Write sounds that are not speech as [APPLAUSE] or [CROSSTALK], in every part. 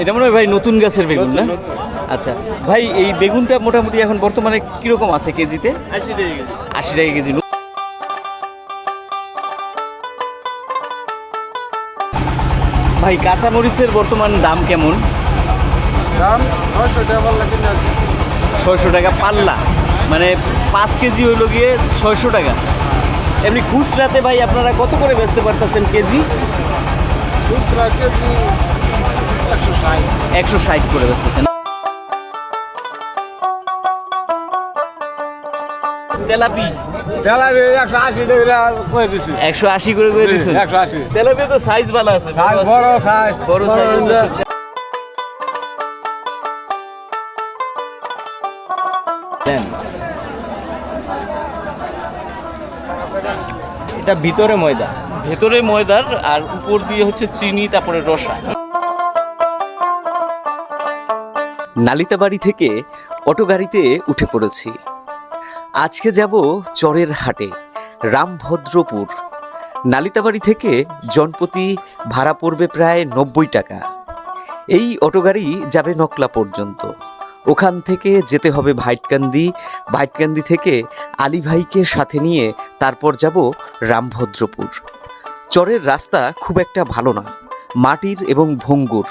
এটা মনে হয় ভাই নতুন গাছের বেগুন না? আচ্ছা ভাই এই বেগুনটা মোটামুটি এখন বর্তমানে কীরকম আছে কেজিতে? আশি টাকা কেজি। আশি টাকা কেজি। ভাই কাঁচা মরিচের বর্তমান দাম কেমন? দাম ছয়শো টাকা পাল্লা কিনে আছে ছয়শো টাকা পাল্লা। মানে পাঁচ কেজি হইল গিয়ে ছয়শো টাকা। এমনি খুচরাতে ভাই আপনারা কত করে বেচতে পারতেছেন কেজি? খুচরা কেজি একশো ষাট করে বেচতেছেন। তেলাপি। তেলাপি একশো আশি টাকা করে দিছি। একশো আশি করে করে দিচ্ছেন একশো আশি। তেলাপি তো সাইজ ভালো আছে বড় সাইজ বড় সাইজ এটা ভিতরে ময়দা। ভেতরে ময়দার আর উপর দিয়ে হচ্ছে চিনি তারপরে রসা। নালিতাবাড়ি থেকে অটো গাড়িতে উঠে পড়েছি। আজকে যাব চরের হাটে, রামভদ্রপুর। নালিতাবাড়ি থেকে জনপ্রতি ভাড়া পড়বে প্রায় নব্বই টাকা। এই অটো গাড়ি যাবে নকলা পর্যন্ত। ওখান থেকে যেতে হবে ভাইটকান্দি। ভাইটকান্দি থেকে আলী ভাইকে সাথে নিয়ে তারপর যাব রামভদ্রপুর। চরের রাস্তা খুব একটা ভালো না, মাটির এবং ভঙ্গুর।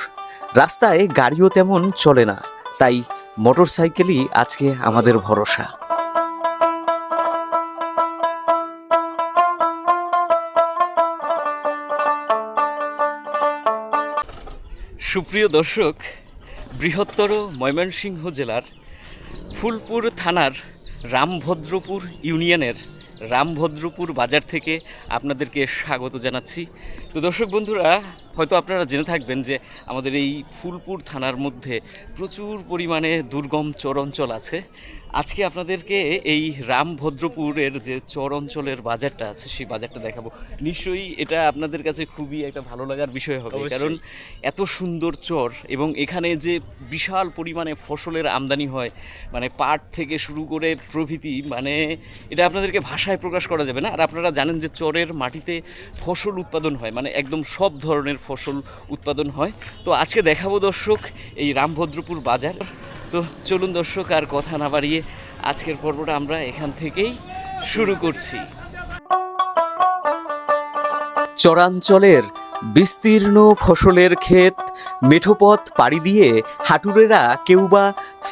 রাস্তায় গাড়িও তেমন চলে না। তাই মোটরসাইকেলই আজকে আমাদের ভরসা। সুপ্রিয় দর্শক বৃহত্তর ময়মনসিংহ জেলার ফুলপুর থানার রামভদ্রপুর ইউনিয়নের রামভদ্রপুর বাজার থেকে আপনাদেরকে স্বাগত জানাচ্ছি। তো দর্শক বন্ধুরা, হয়তো আপনারা জেনে থাকবেন যে আমাদের এই ফুলপুর থানার মধ্যে প্রচুর পরিমাণে দুর্গম চর অঞ্চল আছে। আজকে আপনাদেরকে এই রামভদ্রপুরের যে চর অঞ্চলের বাজারটা আছে সেই বাজারটা দেখাবো। নিশ্চয়ই এটা আপনাদের কাছে খুবই একটা ভালো লাগার বিষয় হবে কারণ এত সুন্দর চর এবং এখানে যে বিশাল পরিমাণে ফসলের আমদানি হয় মানে পাট থেকে শুরু করে প্রভৃতি মানে এটা আপনাদেরকে ভাষায় প্রকাশ করা যাবে না। আর আপনারা জানেন যে চরের মাটিতে ফসল উৎপাদন হয় মানে একদম সব ধরনের ফসল উৎপাদন হয়। তো আজকে দেখাবো দর্শক এই রামভদ্রপুর বাজার। তো চলুন দর্শক, আর কথা না বাড়িয়ে আজকের পর্বটা আমরা এখান থেকেই শুরু করছি। চরাঞ্চলের বিস্তীর্ণ ফসলের ক্ষেত, মেঠোপথ পাড়ি দিয়ে হাঁটুরেরা কেউ বা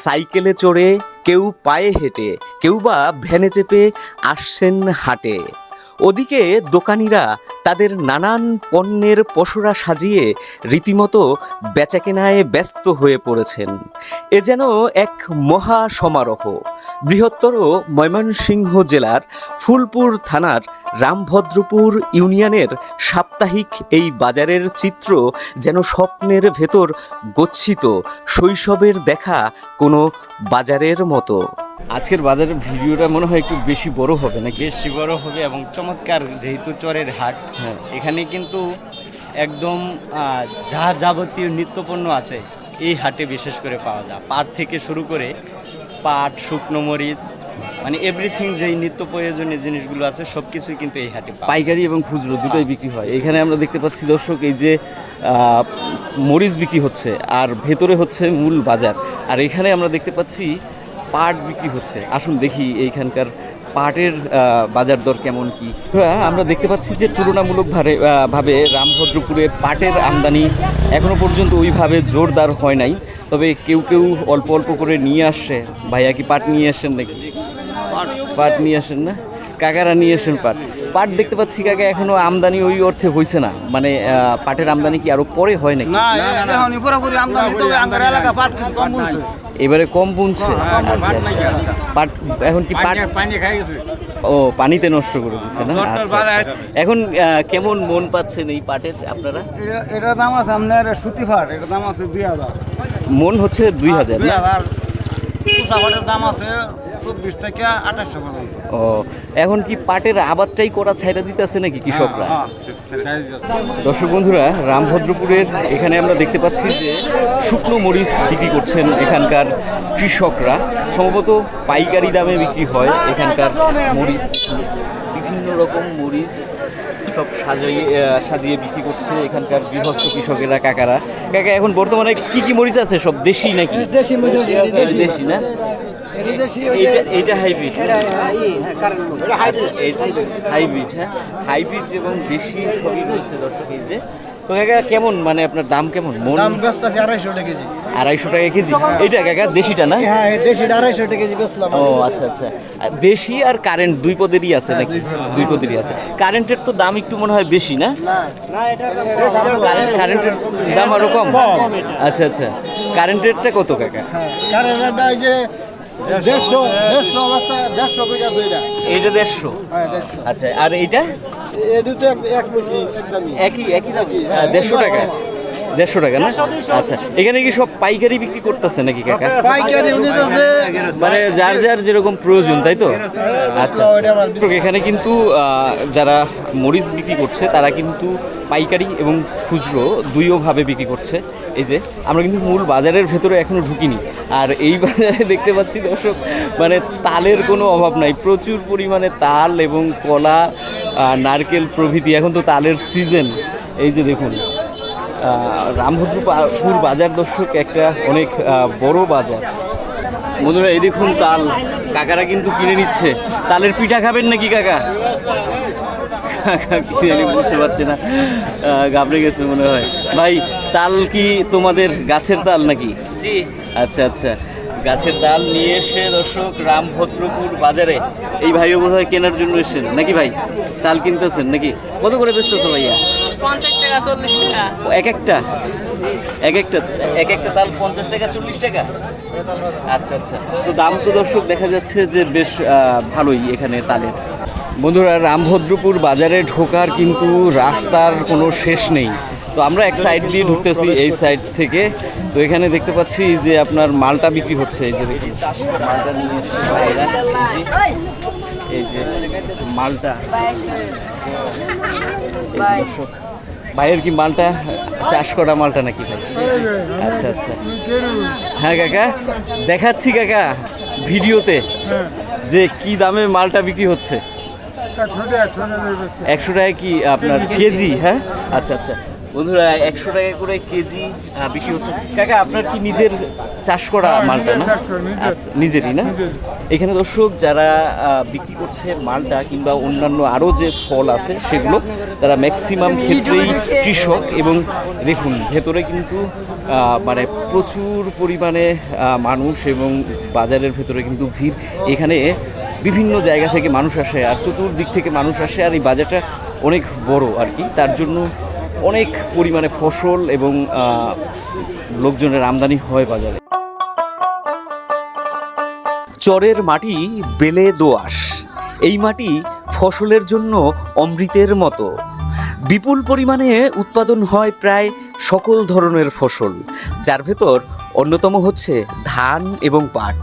সাইকেলে চড়ে, কেউ পায়ে হেঁটে, কেউ বা ভ্যানে চেপে আসছেন হাটে। ওদিকে দোকানিরা তাদের নানান পণ্যের পসরা সাজিয়ে রীতিমতো বেচাকেনায় ব্যস্ত হয়ে পড়েছেন। এ যেন এক মহা সমারোহ। বৃহত্তর ময়মনসিংহ জেলার ফুলপুর থানার রামভদ্রপুর ইউনিয়নের সাপ্তাহিক এই বাজারের চিত্র যেন স্বপ্নের ভেতর গচ্ছিত শৈশবের দেখা কোনো বাজারের মতো। আজকের বাজারের ভিডিওটা মনে হয় একটু বেশি বড় হবে নাকি? বেশি বড় হবে এবং চমৎকার যেহেতু চরের হাট। এখানে কিন্তু একদম যা যাবতীয় নিত্যপণ্য আছে, এই হাটে বিশেষ করে পাওয়া যায়। পাট থেকে শুরু করে পাট, শুকনো মরিচ মানে এভরিথিং যেই নিত্য প্রয়োজনীয় জিনিসগুলো আছে সব কিছুই কিন্তু এই হাটে পাইকারি এবং খুচরো দুটোই বিক্রি হয়। এখানে আমরা দেখতে পাচ্ছি দর্শক, এই যে মরিচ বিক্রি হচ্ছে, আর ভেতরে হচ্ছে মূল বাজার। আর এখানে আমরা দেখতে পাচ্ছি পাট বিক্রি হচ্ছে। আসুন দেখি এইখানকার পাটের বাজার দর কেমন কি? হ্যাঁ, আমরা দেখতে পাচ্ছি যে তুলনামূলক ভাবে ভাবে রামভদ্রপুরে পাটের আমদানি এখনও পর্যন্ত ওইভাবে জোরদার হয় নাই। তবে কেউ কেউ অল্প অল্প করে নিয়ে আসছে। ভাইয়া কি পাট নিয়ে আসেন নাকি? পাট নিয়ে আসেন না? কাকারা নিয়ে আসেন পাট। পাট দেখতে পাচ্ছি কাকে এখনও আমদানি ওই অর্থে হয়েছে না। মানে পাটের আমদানি কি আরও পরে হয় নাকি? না এখন পুরোপুরি আমদানি তবে আমার এলাকা পাট কম বলছে। এবারে কম বুনছে? আচ্ছা, আচ্ছা। পাট এখন কি পাট? ও পানিতে নষ্ট করে দিচ্ছে না? আচ্ছা। এখন কেমন মন পাচ্ছেন এই পাটের আপনারা? এটা দাম আছে আপনার সুতি ফাট এটা দাম আছে দুই হাজার। মন হচ্ছে দুই হাজার দাম আছে চব্বিশ থেকে আঠাশশো পর্যন্ত। ও এখন কি পাটের আবাদটাই করা ছাইড়া দিতেছে নাকি কৃষকরা? হ্যাঁ, হ্যাঁ। দর্শক বন্ধুরা রামভদ্রপুরের এখানে আমরা দেখতে পাচ্ছি যে শুকনো মরিচ বিক্রি করছেন এখানকার কৃষকরা। সম্ভবত পাইকারি দামে বিক্রি হয় এখানকার মরিচ। বিভিন্ন রকম মরিচ সব সাজিয়ে আহ, সাজিয়ে বিক্রি করছে এখানকার গৃহস্থ কৃষকেরা কাকারা। কাকা এখন বর্তমানে কি কি মরিচ আছে? সব দেশি নাকি? দেশি দেশি। দেশি না? এইটা হাইব্রিড হাইব্রিড হ্যাঁ হাইব্রিড এবং দেশি সবই রয়েছে দর্শক এই যে। তো কাকা কেমন? মানে আপনার দাম কেমন? মন দাম ব্যস্ত আড়াইশো টাকা কেজি। আড়াইশো টাকা কেজি? এইটা কাকা দেশিটা না? হ্যাঁ দেশিটা আড়াইশো টাকা কেজি বেচলাম ও আচ্ছা আচ্ছা। আর দেশি আর কারেন্ট দুই পদেরই আছে নাকি? দুই পদেরই। আছে। কারেন্টের তো দাম একটু মনে হয় বেশি না? কারেন্ট কারেন্টের দাম আরও কম? আচ্ছা আচ্ছা। কারেন্টেরটা কত কাকা? কারণ এটা এই যে দেড়শো দেড়শো অবস্থা দেড়শো এটা দেড়শো? হ্যাঁ আচ্ছা আর এটা? একই একই দাম? দেড়শো টাকা? দেড়শো টাকা না? আচ্ছা এখানে কি সব পাইকারি বিক্রি করতেছে নাকি কাকা? পাইকারি মানে যার যার যেরকম প্রয়োজন তাই তো? আচ্ছা তো এখানে কিন্তু যারা মরিচ বিক্রি করছে তারা কিন্তু পাইকারি এবং খুচরো দুইওভাবে বিক্রি করছে। এই যে আমরা কিন্তু মূল বাজারের ভেতরে এখনও ঢুকিনি। আর এই বাজারে দেখতে পাচ্ছি দর্শক মানে তালের কোনো অভাব নাই। প্রচুর পরিমাণে তাল এবং কলা নারকেল প্রভৃতি। এখন তো তালের সিজন এই যে দেখুন রামভদ্রপুর বাজার দর্শক একটা অনেক বড় বাজার। বন্ধুরা এই দেখুন তাল। কাকারা কিন্তু কিনে নিচ্ছে। তালের পিঠা খাবেন নাকি কাকা? কাকা বুঝতে পারছে না। ঘাবড়ে গেছে মনে হয়। ভাই তাল কি তোমাদের গাছের তাল নাকি? জি। আচ্ছা আচ্ছা। গাছের তাল নিয়ে এসে দর্শক রামভদ্রপুর বাজারে এই ভাইও বোধ হয় কেনার জন্য এসেছেন। নাকি ভাই? তাল কিনতেছেন নাকি? কত করে বেচতেছো ভাইয়া? পঞ্চাশ টাকা চল্লিশ টাকা। এক একটা? এক একটা? এক একটা তাল পঞ্চাশ টাকা চল্লিশ টাকা? আচ্ছা আচ্ছা। তো দাম তো দর্শক দেখা যাচ্ছে যে বেশ ভালোই এখানে তালের বন্ধুরা রামভদ্রপুর বাজারে ঢোকার কিন্তু রাস্তার কোনো শেষ নেই। তো আমরা এক সাইড দিয়ে ঢুকতেছি এই সাইড থেকে। তো এখানে দেখতে পাচ্ছি যে আপনার মালটা বিক্রি হচ্ছে এই যে দেখি মালটা নিয়ে এই যে মালটা। দর্শক ভাইয়ের কি মালটা চাষ করা মালটা নাকি ভাই? আচ্ছা আচ্ছা। হ্যাঁ কাকা দেখাচ্ছি কাকা ভিডিওতে যে কি দামে মালটা বিক্রি হচ্ছে। একশো টাকা কি আপনার কেজি হ্যাঁ? আচ্ছা আচ্ছা। বন্ধুরা একশো টাকা করে কেজি বিক্রি হচ্ছে। কাকা আপনার কি নিজের চাষ করা মালটা না? আচ্ছা নিজেরই না? এখানে দর্শক যারা বিক্রি করছে মালটা কিংবা অন্যান্য আরও যে ফল আছে সেগুলো তারা ম্যাক্সিমাম ক্ষেত্রেই কৃষক এবং দেখুন ভেতরে কিন্তু মানে প্রচুর পরিমাণে মানুষ এবং বাজারের ভেতরে কিন্তু ভিড়। এখানে বিভিন্ন জায়গা থেকে মানুষ আসে আর চতুর্দিক থেকে মানুষ আসে আর এই বাজারটা অনেক বড় আর কি। তার জন্য অনেক পরিমাণে ফসল এবং লোকজনের আমদানি হয় বাজারে। চরের মাটি বেলে দোআঁশ। এই মাটি ফসলের জন্য অমৃতের মতো। বিপুল পরিমাণে উৎপাদন হয় প্রায় সকল ধরনের ফসল, যার ভেতর অন্যতম হচ্ছে ধান এবং পাট।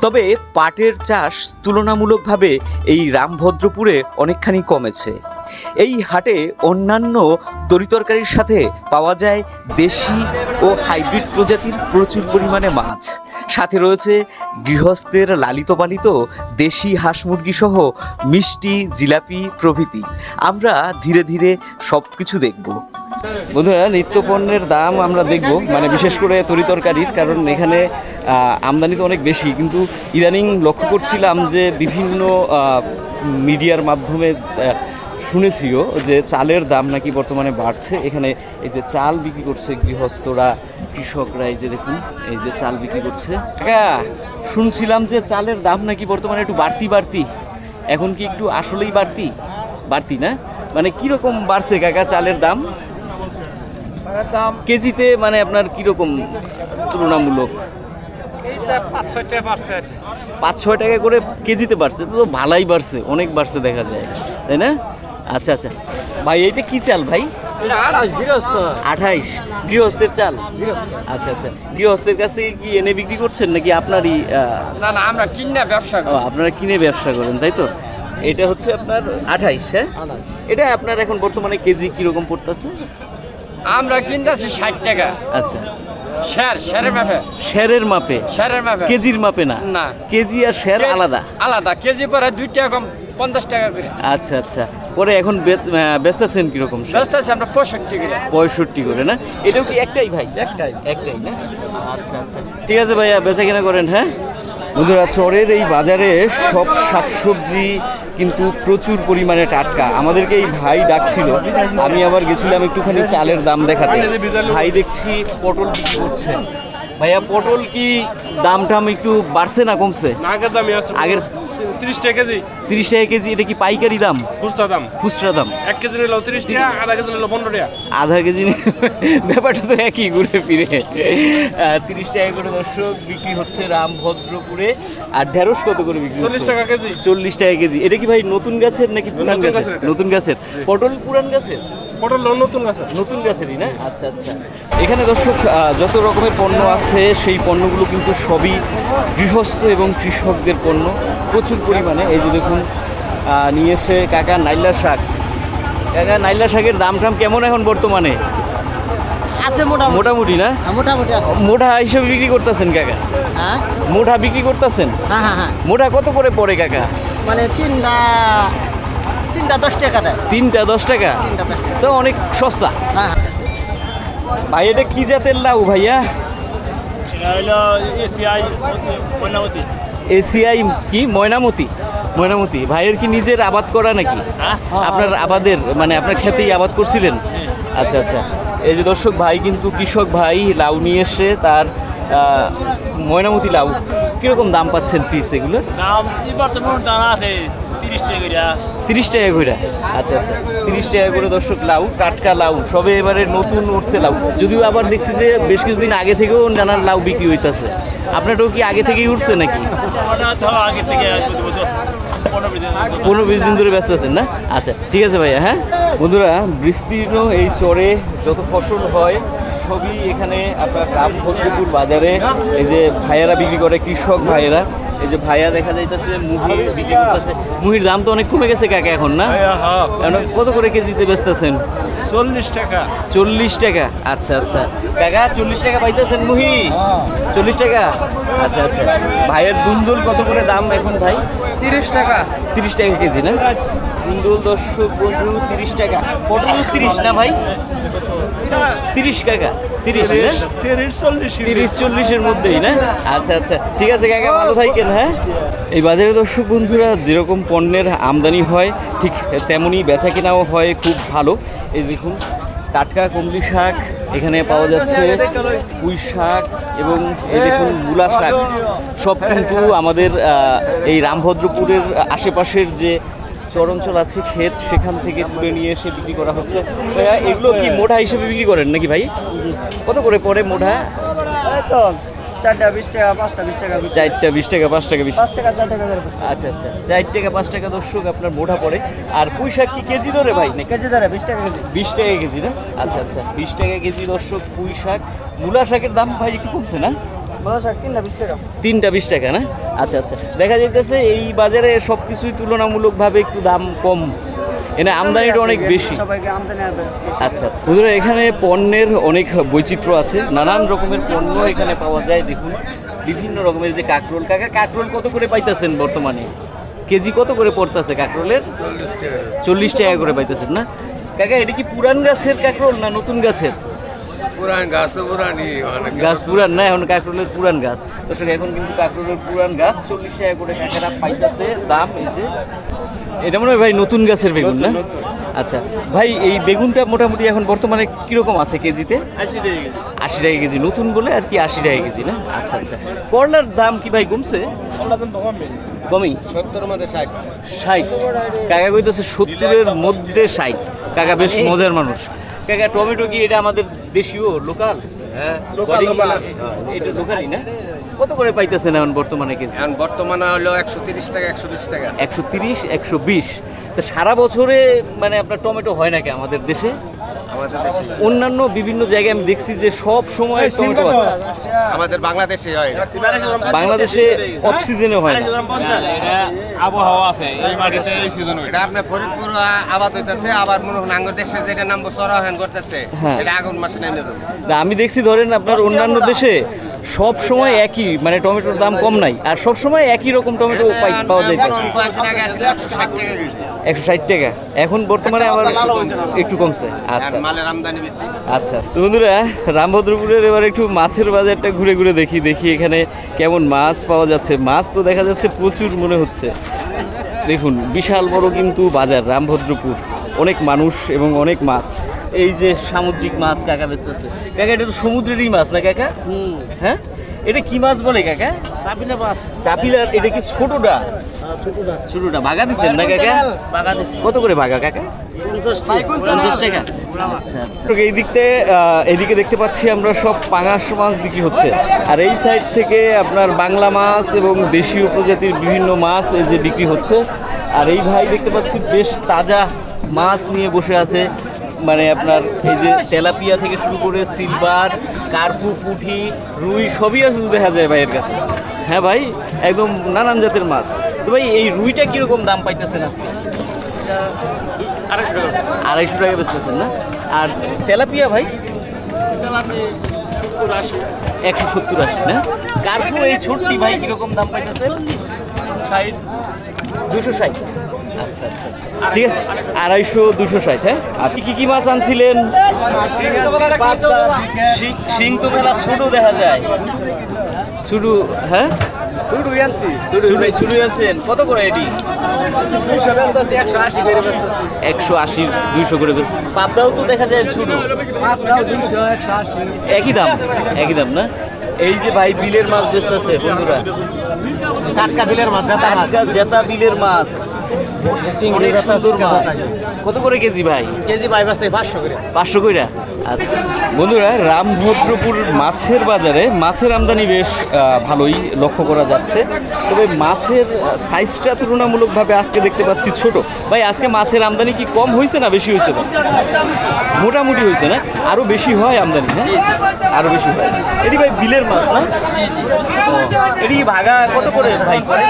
তবে পাটের চাষ তুলনামূলকভাবে এই রামভদ্রপুরে অনেকখানি কমেছে। এই হাটে অন্যান্য তরিতরকারির সাথে পাওয়া যায় দেশি ও হাইব্রিড প্রজাতির প্রচুর পরিমাণে মাছ। সাথে রয়েছে গৃহস্থের লালিত পালিত দেশি হাঁস মুরগি সহ মিষ্টি, জিলাপি প্রভৃতি। আমরা ধীরে ধীরে সব কিছু দেখব। বন্ধুরা, নিত্যপণ্যের দাম আমরা দেখব মানে বিশেষ করে তরিতরকারির কারণ এখানে আমদানি তো অনেক বেশি, কিন্তু ইদানিং লক্ষ্য করছিলাম যে বিভিন্ন মিডিয়ার মাধ্যমে শুনেছিও যে চালের দাম নাকি বর্তমানে বাড়ছে। এখানে এই যে চাল বিক্রি করছে গৃহস্থরা, কৃষকরা, এই যে দেখুন, এই যে চাল বিক্রি করছে। শুনছিলাম যে চালের দাম নাকি বর্তমানে একটু বাড়তি বাড়তি, এখন কি একটু আসলেই বাড়তি? বাড়তি না? মানে কীরকম বাড়ছে কাকা চালের দাম? কেজিতে মানে আপনার কীরকম তুলনামূলক? পাঁচ ছয় টাকা করে কেজিতে বাড়ছে তো ভালাই বাড়ছে অনেক বাড়ছে দেখা যায় তাই না? আচ্ছা আচ্ছা। ভাই এইটা কি চাল ভাই? এটা আঠাইশ গৃহস্থের চাল? আচ্ছা আচ্ছা। গৃহস্থের কাছে কি এনে বিক্রি করছেন নাকি আপনারই না না আমরা কিনা ব্যবসা আপনারা কিনে ব্যবসা করেন তাই তো? এটা হচ্ছে আপনার আঠাইশ হ্যাঁ? এটা আপনার এখন বর্তমানে কেজি কীরকম পড়তেছে? আমরা কিনতেছি ষাট টাকা। আচ্ছা। শের শেরের মাপে। শেরের মাপে? শেরের মাপে। কেজির মাপে না? না। কেজি আর শের আলাদা? আলাদা। কেজি পরে দুই টাকা কম পঞ্চাশ টাকা করে। আচ্ছা আচ্ছা। পরে এখন বেচ- বেচতেছেন কীরকম আছে আমরা পঁয়ষট্টি করে। পঁয়ষট্টি করে না? এটাও কি একটাই ভাই? একটাই। একটাই না? আচ্ছা আচ্ছা। ঠিক আছে ভাইয়া বেচা কিনা করেন হ্যাঁ? বন্ধুরা চরের এই বাজারে সব শাকসবজি কিন্তু প্রচুর পরিমাণে টাটকা। আমাদেরকে এই ভাই ডাকছিল আমি আবার গেছিলাম একটুখানি চালের দাম দেখাতে। ভাই দেখছি পটল বিক্রি করছে। ভাইয়া পটল কি দাম টাম একটু বাড়ছে না কমছে? আগের তিরিশ টাকা কেজি। তিরিশ টাকা কেজি এটা কি পাইকারি দাম? খুচরা দাম। খুচরা দাম। এক কেজি নিল তিরিশ টাকা আধা কেজি নিল পনেরো টাকা। আধা কেজি [LAUGHS] ব্যাপারটা তো একই ঘুরে ফিরে। তিরিশ টাকা করে দর্শক বিক্রি হচ্ছে রামভদ্রপুরে। আর ঢেঁড়স কত করে বিক্রি চল্লিশ টাকা কেজি। চল্লিশ টাকা কেজি। এটা কি ভাই নতুন গাছের নাকি পুরান গাছের? নতুন গাছের। পটল পুরান গাছের? পটল নতুন গাছ নতুন গাছেরই না? আচ্ছা আচ্ছা। এখানে দর্শক যত রকমের পণ্য আছে সেই পণ্যগুলো কিন্তু সবই গৃহস্থ এবং কৃষকদের পণ্য। প্রচুর পরিমাণে। এই যে দেখুন নিয়ে এসে কাকা নাইলা শাক। কাকা নাইলা শাকের দাম টাম কেমন এখন বর্তমানে? আছে মোটামুটি। মোটামুটি না? মোটামুটি আছে। মোটা হিসেবে বিক্রি করতেছেন কাকা? হ্যাঁ? মোটা বিক্রি করতেছেন? হ্যাঁ হ্যাঁ হ্যাঁ। মোটা কত করে পড়ে কাকা? মানে তিনটা তিনটা দশ টাকা দেয়। তিনটা দশ টাকা? তো অনেক সস্তা? হ্যাঁ ভাই এটা কি জাতের লাউ ভাইয়া? এসিআই এসিআই কি? ময়নামতি? ময়নামতি। ভাইয়ের কি নিজের আবাদ করা নাকি? আপনার আবাদের মানে আপনার খেতেই আবাদ করছিলেন? আচ্ছা আচ্ছা। এই যে দর্শক ভাই কিন্তু কৃষক ভাই লাউ নিয়ে এসে তার ময়নামতি লাউ কীরকম দাম পাচ্ছেন পিস এগুলো দাম এবার তো দাম আছে তিরিশ টাকা তিরিশ টাকা করে আচ্ছা আচ্ছা। তিরিশ টাকা করে দর্শক লাউ টাটকা লাউ সবে এবারে নতুন উঠছে লাউ। যদিও আবার দেখছি যে বেশ কিছুদিন আগে থেকেও নানান লাউ বিক্রি হইতাছে। আপনারটাও কি আগে থেকেই উঠছে নাকি? আগে থেকে পনেরো পনেরো বিশ দিন ধরে ব্যস্ত আছেন না? আচ্ছা ঠিক আছে ভাইয়া হ্যাঁ? বন্ধুরা বিস্তীর্ণ এই চরে যত ফসল হয় সবই এখানে আপনার রামভদ্রপুর বাজারে এই যে ভাইয়েরা বিক্রি করে কৃষক ভাইয়েরা। এই যে ভাইয়া দেখা যাইতেছে মুহি বিক্রি করতেছে। মুহির দাম তো অনেক কমে গেছে কাকা এখন না? এখন কত করে কেজিতে বেচতেছেন? চল্লিশ টাকা। চল্লিশ টাকা। আচ্ছা আচ্ছা। কাকা চল্লিশ টাকা পাইতেছেন মুহি? চল্লিশ টাকা? আচ্ছা আচ্ছা। ভাইয়ের দুন্দুল কত করে দাম এখন ভাই? তিরিশ টাকা। তিরিশ টাকা কেজি না? দুন্দুল দর্শক বন্ধু তিরিশ টাকা। পটল তিরিশ না ভাই? তিরিশ টাকা তিরিশ তিরিশ চল্লিশ। তিরিশ চল্লিশের মধ্যেই না? আচ্ছা আচ্ছা। ঠিক আছে কাকা ভালো থাকেন হ্যাঁ? এই বাজারে দর্শক বন্ধুরা যেরকম পণ্যের আমদানি হয় ঠিক তেমনই বেচা কেনাও হয় খুব ভালো। এই দেখুন টাটকা কুমড়ি শাক এখানে পাওয়া যাচ্ছে পুঁই শাক এবং এই দেখুন মূলা শাক। সব কিন্তু আমাদের এই রামভদ্রপুরের আশেপাশের যে চরাঞ্চল আছে ক্ষেত সেখান থেকে তুলে নিয়ে এসে বিক্রি করা হচ্ছে। ভাইয়া, এগুলো কি মোটা হিসেবে বিক্রি করেন নাকি ভাই? কত করে পড়ে মোটা? তো চারটা বিশ টাকা পাঁচটা বিশ টাকা চারটা বিশ টাকা পাঁচ টাকা বিশ পাঁচ টাকা চার টাকা আচ্ছা আচ্ছা চার টাকা পাঁচ টাকা দর্শক আপনার মোটা পড়ে। আর পুঁই শাক কি কেজি ধরে ভাই নাকি? কেজি বিশ টাকা কেজি। বিশ টাকা কেজি না? আচ্ছা আচ্ছা বিশ টাকা কেজি দর্শক পুঁই শাক। মূলা শাকের দাম ভাই একটু কমছে না? তিনটা বিশ টাকা। না? আচ্ছা আচ্ছা। দেখা যাইতেছে এই বাজারে সব কিছুই তুলনামূলকভাবে একটু দাম কম। এনে আমদানিটা অনেক বেশি। আচ্ছা আচ্ছা। বন্ধুরা এখানে পণ্যের অনেক বৈচিত্র্য আছে। নানান রকমের পণ্য এখানে পাওয়া যায় দেখুন। বিভিন্ন রকমের যে কাকরোল। কাকা কাকরোল কত করে পাইতেছেন বর্তমানে? কেজি কত করে পড়তেছে কাকরোলের? চল্লিশ টাকা করে পাইতেছেন না? কাকা এটা কি পুরান গাছের কাকরোল না নতুন গাছের? পুরান গাছ তো পুরানি অনেক গাছ পুরান না এখন কাকরোলের পুরান গাছ। দর্শক এখন কিন্তু কাকরোলের পুরান গাছ চল্লিশ টাকা করে কাকারা পাইতেছে দাম এই যে। এটা মনে হয় ভাই নতুন গাছের বেগুন না? আচ্ছা ভাই এই বেগুনটা মোটামুটি এখন বর্তমানে কীরকম আছে কেজিতে? আশি টাকা আশি টাকা কেজি নতুন বলে আর কি আশি টাকা কেজি না? আচ্ছা আচ্ছা। করলার দাম কি ভাই কমছে? কমই? সত্তর মধ্যে ষাট। ষাট। কাকা কইতেছে সত্তরের মধ্যে ষাট। কাকা বেশ মজার মানুষ। কাকা টমেটো কি এটা আমাদের দেশীয় লোকাল? হ্যাঁ এটা লোকালই না? কত করে পাইতেছেন এখন বর্তমানে কেজি? এখন বর্তমানে হলো একশো তিরিশ টাকা একশো বিশ টাকা। একশো তিরিশ একশো বিশ। তা সারা বছরে মানে আপনার টমেটো হয় নাকি আমাদের দেশে আমাদের দেশে। অন্যান্য বিভিন্ন জায়গায় আমি দেখছি যে সব সময় টমেটো আছে। আমাদের বাংলাদেশে হয় বাংলাদেশে অক্সিজেনে সিজনে হয় না। আবহাওয়া আছে এই মাটিতে এই সিজন এটা আপনার ফরিদপুর আবাদ হইতাছে আবার মনে হন আঙ্গুর দেশে যেটা নাম সরাহান করতেছে হ্যাঁ। এটা আগুন মাসে নেমে যাবে। আমি দেখছি ধরেন আপনার অন্যান্য দেশে সব সময় একই মানে টমেটোর দাম কম নাই। আর সব সময় একই রকম টমেটো পাই- পাওয়া যায়। একশো ষাট টাকা এখন বর্তমানে আবার একটু কমছে। আচ্ছা। মালের আমদানি বেশি। আচ্ছা। তো বন্ধুরা রামভদ্রপুরের এবার একটু মাছের বাজারটা ঘুরে ঘুরে দেখি দেখি এখানে কেমন মাছ পাওয়া যাচ্ছে। মাছ তো দেখা যাচ্ছে প্রচুর মনে হচ্ছে। দেখুন বিশাল বড় কিন্তু বাজার রামভদ্রপুর। অনেক মানুষ এবং অনেক মাছ। এই যে সামুদ্রিক মাছ কাকা বেচতেছে। কাকা এটা তো সমুদ্রেরই মাছ না কাকা? হ্যাঁ? এটা কি মাছ বলে কাকা? চাপিলা মাছ। চাপিলার এটা কি ছোটটা? ছোটটা। বাগা দিচ্ছেন না কাকা? বাগা দিচ্ছেন কত করে বাগা কাকা? এদিকে দেখতে পাচ্ছি আমরা সব পাঙাশ মাছ বিক্রি হচ্ছে। আর এই সাইড থেকে আপনার বাংলা মাছ এবং দেশীয় প্রজাতির বিভিন্ন মাছ এই যে বিক্রি হচ্ছে। আর এই ভাই দেখতে পাচ্ছি বেশ তাজা মাছ নিয়ে বসে আছে। মানে আপনার এই যে তেলাপিয়া থেকে শুরু করে সিলভার কার্পু পুঁটি রুই সবই আছে দেখা যায় ভাইয়ের কাছে। হ্যাঁ ভাই একদম নানান জাতের মাছ। তো ভাই এই রুইটা কীরকম দাম পাইতেছেন আজকে? আড়াইশো টাকা বেচতেছেন না? আর তেলাপিয়া ভাই? একশো সত্তর আশি না? কার্পু এই ছোটটি ভাই কীরকম দাম পাইতেছেন দুশো ষাট। আচ্ছা আচ্ছা আচ্ছা। ঠিক আছে। আড়াইশো দুশো ষাট হ্যাঁ? আজকে কি কি মাছ আনছিলেন? শিং- তো মেলা ছোটো দেখা যায়। হ্যাঁ? শুরু আনছি শুধু কত করে এটি? একশো আশি দুইশো পাবদাও তো দেখা যায় একই দাম একই দাম না? এই যে ভাই বিলের মাছ বেচতেছে বন্ধুরা। টাটকা বিলের মাছ জাতা মাছ। টাটকা জেতা বিলের মাছ। কত করে কেজি ভাই? কেজি ব্যস্ত পাঁচশো করে। পাঁচশো কইরা? আচ্ছা। বন্ধুরা রামভদ্রপুর মাছের বাজারে মাছের আমদানি বেশ ভালোই লক্ষ্য করা যাচ্ছে। তবে মাছের সাইজটা তুলনামূলকভাবে আজকে দেখতে পাচ্ছি ছোট। ভাই আজকে মাছের আমদানি কি কম হয়েছে না বেশি হয়েছে? না মোটামুটি হয়েছে না? আরও বেশি হয় আমদানি হ্যাঁ? আরও বেশি হয়। এটি ভাই বিলের মাছ না? এটি ভাগা কত করে ভাই? পরে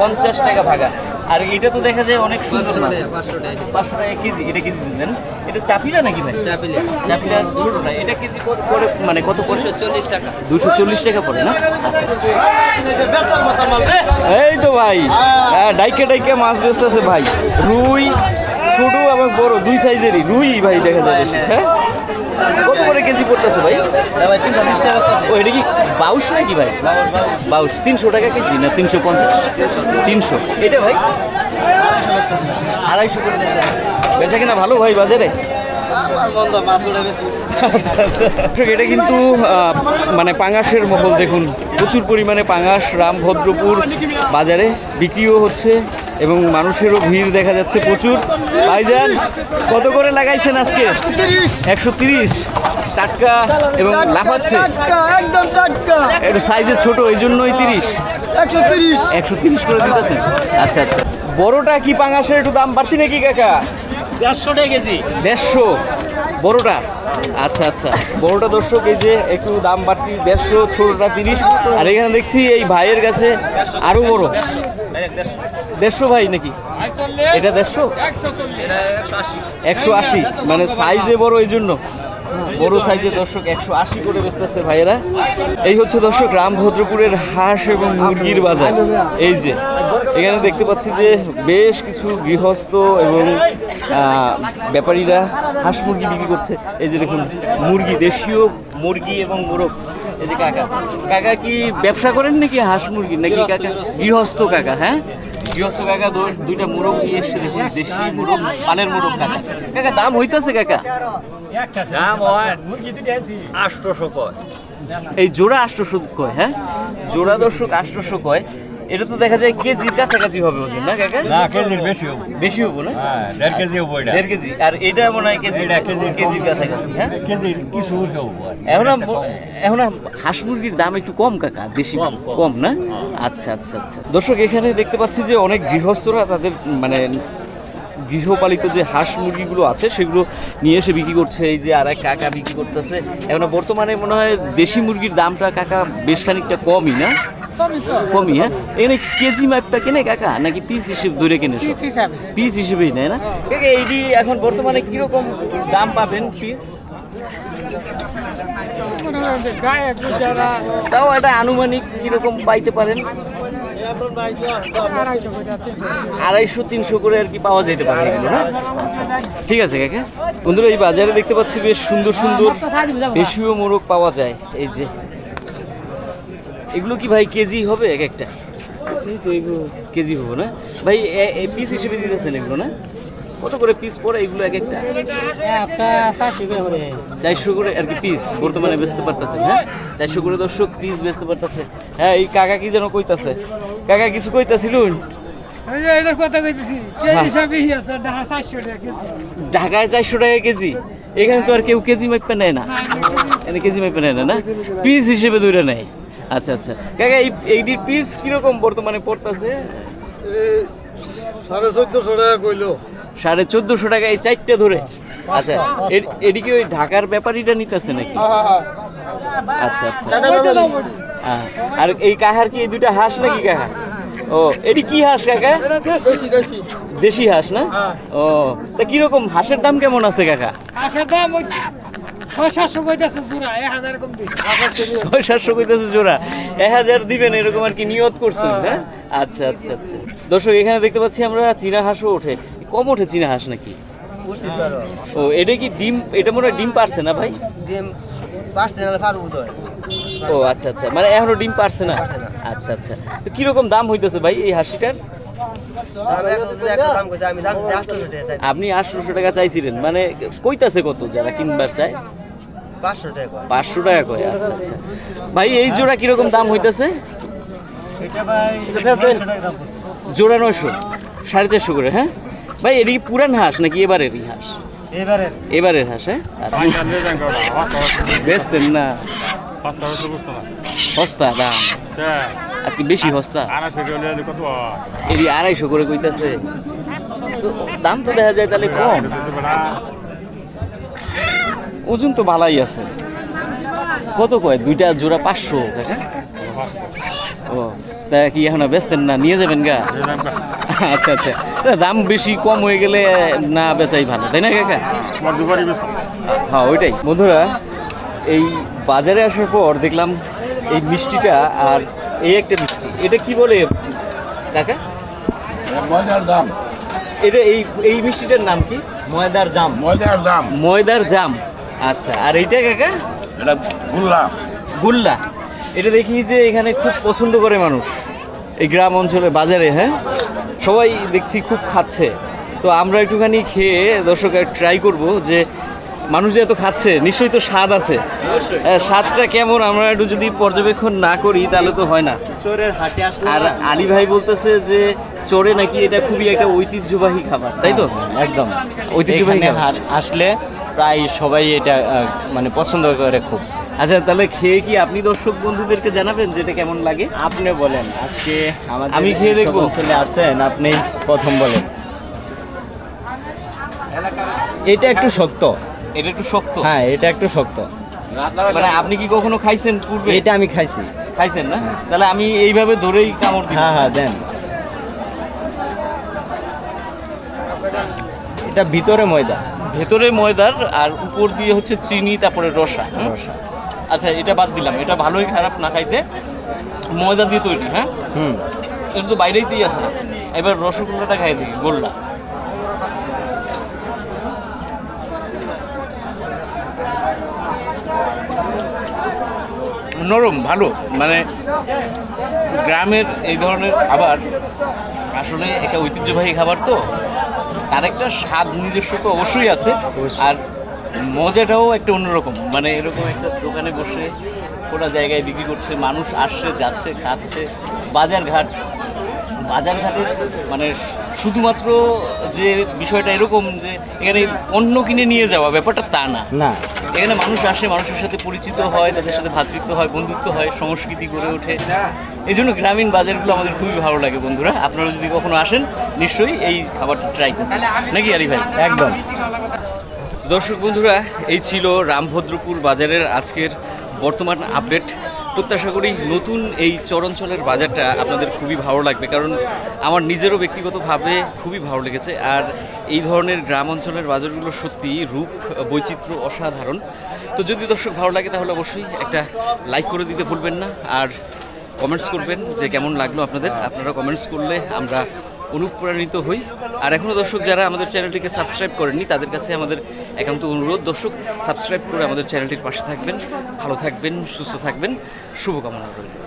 পঞ্চাশ টাকা ভাগা। আর এটা তো দেখা যায় অনেক সুন্দর মাছ। পাঁচশো টাকা কেজি এটা কেজি দেন। এটা চাপিলা নাকি ভাই? চাপিলা। চাপিলা ছোটটা এটা কেজি কত করে মানে কত পড়ছে চল্লিশ টাকা। দুশো চল্লিশ টাকা পড়ে না? এই তো ভাই। হ্যাঁ। ডাইকে ডাইকে মাছ বেচতেছে ভাই। রুই ছোট এবং বড় দুই সাইজেরই রুই ভাই দেখা যায় হ্যাঁ? কত করে কেজি পড়তেছে ভাই? ও এটা কি বাউশ নাকি ভাই? বাউশ তিনশো টাকা কেজি না তিনশো পঞ্চাশ? তিনশো। এটা ভাই? আড়াইশো করে বেচা কিনা ভালো ভাই বাজারে? আচ্ছা, আচ্ছা। এটা কিন্তু মানে পাঙাশের মহল দেখুন। প্রচুর পরিমাণে পাঙাশ রামভদ্রপুর বাজারে বিক্রিও হচ্ছে। এবং মানুষেরও ভিড় দেখা যাচ্ছে প্রচুর। ভাইজান কত করে লাগাইছেন আজকে? একশো তিরিশ। টাটকা এবং লাফাচ্ছে। একদম টাটকা। একটু সাইজে ছোট এই জন্যই তিরিশ। একশো তিরিশ। একশো তিরিশ করে দিতেছেন। আচ্ছা আচ্ছা। বড়টা কি পাঙাশের একটু দাম বাড়তি নাকি কাকা? দেড়শো টাকা কেজি। দেড়শো। বড়টা? আচ্ছা আচ্ছা। বড়টা দর্শক, এই যে একটু দাম বাড়তি দেড়শো ছোটটা তিরিশ। আর এখানে দেখছি এই ভাইয়ের কাছে আরও বড়। দেড়শো ভাই নাকি? এটা দেড়শো? একশো আশি। মানে সাইজে বড় এই জন্য। বড় সাইজে দর্শক একশো আশি করে বেচতেছে ভাইয়েরা। এই হচ্ছে দর্শক রামভদ্রপুরের হাঁস এবং মুরগির বাজার। এই যে। এখানে দেখতে পাচ্ছি যে বেশ কিছু গৃহস্থ এবং ব্যাপারীরা হাঁস মুরগি বিক্রি করছে। এই যে দেখুন মুরগি দেশীয় মুরগি এবং মোরগ। এই যে কাকা। কাকা কি ব্যবসা করেন নাকি হাঁস মুরগি? নাকি কাকা? গৃহস্থ। কাকা হ্যাঁ? গৃহস্থ কাকা দুইটা মোরগ নিয়ে এসছে দেখুন দেশি মোরগ পানের মোরগ কাকা। কাকা দাম হইতাছে কাকা? দাম হয় আটশোশো কয়। এই জোড়া আষ্টশো কয় হ্যাঁ? জোড়া দর্শক আষ্টশো কয়। এটা তো দেখা যায় কেজির কাছাকাছি হবে ওজন না কাকা? না কেজির বেশি হবে। বেশি হবে না? হ্যাঁ দেড় কেজি হবে এটা দেড় কেজি। আর এটা মনে হয় কেজি এটা কেজি কেজির কাছাকাছি হ্যাঁ? কেজির কিছু হব। এখন এখন হাঁস মুরগির দাম একটু কম কাকা বেশি। কম না? আচ্ছা আচ্ছা আচ্ছা। দর্শক এখানে দেখতে পাচ্ছি যে অনেক গৃহস্থরা তাদের মানে গৃহপালিত যে হাঁস মুরগিগুলো আছে সেগুলো নিয়ে এসে বিক্রি করছে। এই যে আর এক কাকা বিক্রি করতেছে। এখন বর্তমানে মনে হয় দেশি মুরগির দামটা কাকা বেশ খানিকটা কমই না? কমই হ্যাঁ? এখানে কেজি মাপটা কেনে কাকা? নাকি পিস হিসেবে ধরে কেনে পিস হিসাবে। হিসেবেই নেয় না? কাকা এইটি এখন বর্তমানে কীরকম দাম পাবেন পিস? তাও এটা আনুমানিক কীরকম পাইতে পারেন? আড়াইশো, তিনশো করে আর কি পাওয়া যেতে পারে না? আচ্ছা আচ্ছা। ঠিক আছে, কাকা। বন্ধুরা, এই বাজারে দেখতে পাচ্ছি বেশ সুন্দর সুন্দর দেশীয় মোরগ পাওয়া যায়। এই যে। এগুলো কি ভাই কেজি হবে এক একটা? কেজি হবে, না? ভাই পিস হিসেবে দিতেছেন এগুলো, না? কত করে পিস পড়ে? এগুলো এক একটা? চারশো করে আর কি পিস বর্তমানে বেচতে পারতেছে হ্যাঁ? চারশো করে দর্শক পিস বেচতে পারতেছে। হ্যাঁ এই কাকা কি যেন কইতাছে? কাকা কিছু কইতাছিলুন হ্যাঁ। ঢাকায় চারশো টাকা কেজি। এখানে তো আর কেউ কেজি মাইপে নেয় না। এখানে কেজি মাইপে নেয় না না? পিস হিসেবে দূরে নেয়। আচ্ছা আচ্ছা। কাকা এই এইটির পিস কীরকম বর্তমানে পড়তেছে? সাড়ে চোদ্দশো টাকা কইলো। সাড়ে চোদ্দশো টাকা এই চারটে ধরে। আচ্ছা এ- এটি কি ওই ঢাকার ব্যাপারীটা নিতেছে নাকি? আচ্ছা আচ্ছা। হ্যাঁ। আর এই কাহার কি এই দুইটা হাঁস নাকি কাহা ও এটি কি হাঁস কাকা? দেশি হাঁস না? ও তা কীরকম হাঁসের দাম কেমন আছে কাকা? হাঁসের দাম ছয় সাতশো কইতেছে জোড়া। এক হাজার দিবেন এরকম আর কি নিয়ত করছেন হ্যাঁ? আচ্ছা আচ্ছা আচ্ছা। দর্শক এখানে দেখতে পাচ্ছি আমরা চীনা হাঁসও ওঠে। কম ওঠে চীনা হাঁস নাকি? ও এটা কি ডিম এটা মনে হয় ডিম পারছে না ভাই? ডিম নাহলে পারব তো ও আচ্ছা আচ্ছা। মানে এখনও ডিম পারছে না? আচ্ছা আচ্ছা। তো কীরকম দাম হইতেছে ভাই এই হাসিটার আপনি আটশোশো টাকা চাইছিলেন মানে কইতাছে কত যারা কিনবার চায়? পাঁচশো টাকা কয়। পাঁচশো টাকা কয় আচ্ছা আচ্ছা। ভাই এই জোড়া কীরকম দাম হইতেছে। জোড়া নয়শো সাড়ে চারশো করে হ্যাঁ? ভাই এটা কি পুরান হাঁস নাকি এবারেরই হাঁস? এবারে এবারের হাঁস হ্যাঁ? বেচতেন না। সস্তা দাম? আজকে বেশি সস্তা এটি আড়াইশো করে কইতাছে। তো দাম তো দেখা যায় তাহলে কম। ওজন তো ভালাই আছে। কত কয়? দুইটা জোড়া পাঁচশো কাকা ও। তা কি এখন বেচতেন না? নিয়ে যাবেন গা? আচ্ছা আচ্ছা। দাম বেশি কম হয়ে গেলে না বেচাই ভালো তাই না কাকা? হ্যাঁ ওইটাই। বন্ধুরা এই বাজারে আসার পর দেখলাম এই মিষ্টিটা আর এই একটা মিষ্টি। এটা কি বলে? কাকা? ময়দার দাম এটা এই এই মিষ্টিটার নাম কি? ময়দার দাম ময়দার দাম ময়দার জাম। আচ্ছা আর এইটা কাকা? এটা গুল্লাম গুল্লা। এটা দেখি যে এখানে খুব পছন্দ করে মানুষ। এই গ্রাম অঞ্চলে বাজারে হ্যাঁ? সবাই দেখছি খুব খাচ্ছে। তো আমরা একটুখানি খেয়ে দর্শক ট্রাই করব যে মানুষ যে এত খাচ্ছে নিশ্চয়ই তো স্বাদ আছে। হ্যাঁ, স্বাদটা কেমন? আমরা একটু যদি পর্যবেক্ষণ না করি তাহলে তো হয় না। চোরের হাটে আসলে আর আলী ভাই বলতেছে যে চোরে নাকি এটা খুবই একটা ঐতিহ্যবাহী খাবার তাই তো? একদম। ঐতিহ্যবাহী। আসলে প্রায় সবাই এটা মানে পছন্দ করে খুব। আচ্ছা তাহলে খেয়ে কি আপনি দর্শক বন্ধুদেরকে জানাবেন যেটা কেমন লাগে? আপনি বলেন আজকে আমাদের আমি খেয়ে দেখব? অঞ্চলে আসছেন আপনি প্রথম বলেন। এটা একটু শক্ত। এটা একটু শক্ত? হ্যাঁ এটা একটু শক্ত। মানে আপনি কি কখনো খাইছেন পূর্বে? এটা আমি খাইছি। খাইছেন না? তাহলে আমি এইভাবে ধরেই কামড় দিই হ্যাঁ হ্যাঁ দেন। এটা ভিতরে ময়দা। ভেতরে ময়দার আর উপর দিয়ে হচ্ছে চিনি তারপরে রসা রসা। আচ্ছা এটা বাদ দিলাম। এটা ভালোই খারাপ না খাইতে। ময়দা দিয়ে তৈরি হ্যাঁ? হুম। এটা তো বাইরেই দিয়ে আছে। এবার রসগোল্লাটা খাই দিই গোল্লা। নরম ভালো। মানে গ্রামের এই ধরনের খাবার আসলে একটা ঐতিহ্যবাহী খাবার তো। তার একটা স্বাদ নিজস্ব তো অবশ্যই আছে। আর মজাটাও একটা অন্যরকম। মানে এরকম একটা দোকানে বসে খোলা জায়গায় বিক্রি করছে মানুষ আসছে যাচ্ছে খাচ্ছে। বাজারঘাট বাজারঘাটের মানে শুধুমাত্র যে বিষয়টা এরকম যে এখানে পণ্য কিনে নিয়ে যাওয়া ব্যাপারটা তা না। না। এখানে মানুষ আসে মানুষের সাথে পরিচিত হয় তাদের সাথে ভাতৃত্ব হয় বন্ধুত্ব হয় সংস্কৃতি গড়ে ওঠে। এই জন্য গ্রামীণ বাজারগুলো আমাদের খুবই ভালো লাগে বন্ধুরা। আপনারা যদি কখনো আসেন নিশ্চয়ই এই খাবারটা ট্রাই করবেন নাকি আলী ভাই? একদম। দর্শক বন্ধুরা, এই ছিল রামভদ্রপুর বাজারের আজকের বর্তমান আপডেট। প্রত্যাশা করি নতুন এই চরাঞ্চলের বাজারটা আপনাদের খুবই ভালো লাগবে, কারণ আমার নিজেরও ব্যক্তিগতভাবে খুবই ভালো লেগেছে। আর এই ধরনের গ্রাম অঞ্চলের বাজারগুলো সত্যি রূপ, বৈচিত্র্য অসাধারণ। তো যদি দর্শক ভালো লাগে, তাহলে অবশ্যই একটা লাইক করে দিতে ভুলবেন না। আর কমেন্টস করবেন যে কেমন লাগল আপনাদের। আপনারা কমেন্টস করলে আমরা অনুপ্রাণিত হই। আর এখনও দর্শক যারা আমাদের চ্যানেলটিকে সাবস্ক্রাইব করেননি, তাদের কাছে আমাদের একান্ত অনুরোধ। দর্শক, সাবস্ক্রাইব করে আমাদের চ্যানেলটির পাশে থাকবেন। ভালো থাকবেন, সুস্থ থাকবেন। শুভকামনা রইল।